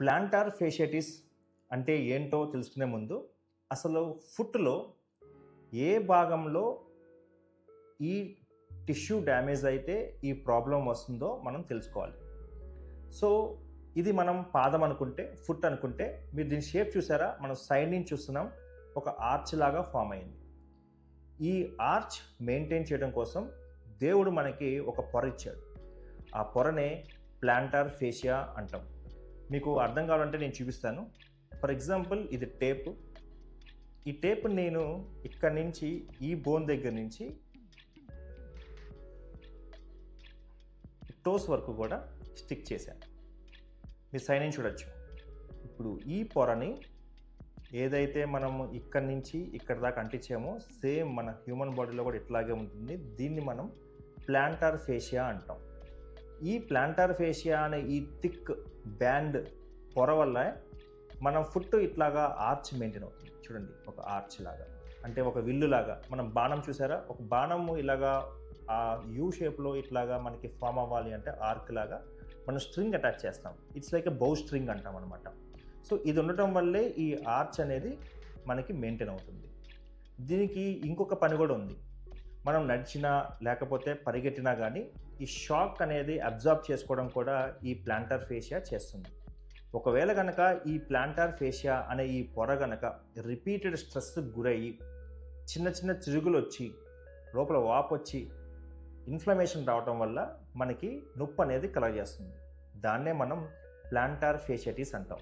Planter fasciitis అంటే ఏంటో తెలుసుకునే ముందు అసలు ఫుట్లో ఏ భాగంలో ఈ టిష్యూ డ్యామేజ్ అయితే ఈ ప్రాబ్లం వస్తుందో మనం తెలుసుకోవాలి. సో ఇది మనం పాదం అనుకుంటే ఫుట్ అనుకుంటే మీరు దీని షేప్ చూసారా? మనం సైడ్ నుంచి చూస్తున్నాం ఒక ఆర్చ్ లాగా ఫామ్ అయింది. ఈ ఆర్చ్ మెయింటైన్ చేయడం కోసం దేవుడు మనకి ఒక పొర ఇచ్చాడు. ఆ పొరనే ప్లాంటార్ ఫేషియా అంటాం. మీకు అర్థం కావాలంటే నేను చూపిస్తాను. ఫర్ ఎగ్జాంపుల్ ఇది టేప్ ఈ టేప్ నేను ఇక్కడ నుంచి ఈ బోన్ దగ్గర నుంచి టోస్ వరకు కూడా స్టిక్ చేశాను. మీరు సైన్ నుంచి చూడొచ్చు. ఇప్పుడు ఈ పొరని ఏదైతే మనం ఇక్కడి నుంచి ఇక్కడ దాకా అంటించామో సేమ్ మన హ్యూమన్ బాడీలో కూడా ఇట్లాగే ఉంటుంది. దీన్ని మనం ప్లాంటార్ ఫేషియా అంటాం. ఈ ప్లాంటార్ ఫేషియా అనే ఈ థిక్ బ్యాండ్ పొర వల్ల మనం ఫుట్ ఇట్లాగా ఆర్చ్ మెయింటైన్ అవుతుంది. చూడండి ఒక ఆర్చ్ లాగా. అంటే ఒక విల్లు లాగా. మనం బాణం చూసారా? ఒక బాణము ఇలాగా ఆ యూ షేప్లో ఇట్లాగా మనకి ఫామ్ అవ్వాలి అంటే ఆర్క్ లాగా మనం స్ట్రింగ్ అటాచ్ చేస్తాం. It's like a bow string అంటాం అనమాట సో ఇది ఉండటం వల్లే ఈ ఆర్చ్ అనేది మనకి మెయింటైన్ అవుతుంది. దీనికి ఇంకొక పని కూడా ఉంది. మనం నడిచినా లేకపోతే పరిగెట్టినా కానీ ఈ షాక్ అనేది అబ్జార్బ్ చేసుకోవడం కూడా ఈ ప్లాంటర్ ఫేషియా చేస్తుంది. ఒకవేళ కనుక ఈ ప్లాంటార్ ఫేషియా అనే ఈ పొర గనక రిపీటెడ్ స్ట్రెస్కి గురయ్యి చిన్న చిన్న చిరుగులు వచ్చి లోపల వాపు వచ్చి ఇన్ఫ్లమేషన్ రావటం వల్ల మనకి నొప్పి అనేది కలగజేస్తుంది. దాన్నే మనం ప్లాంటార్ ఫేషియటీస్ అంటాం.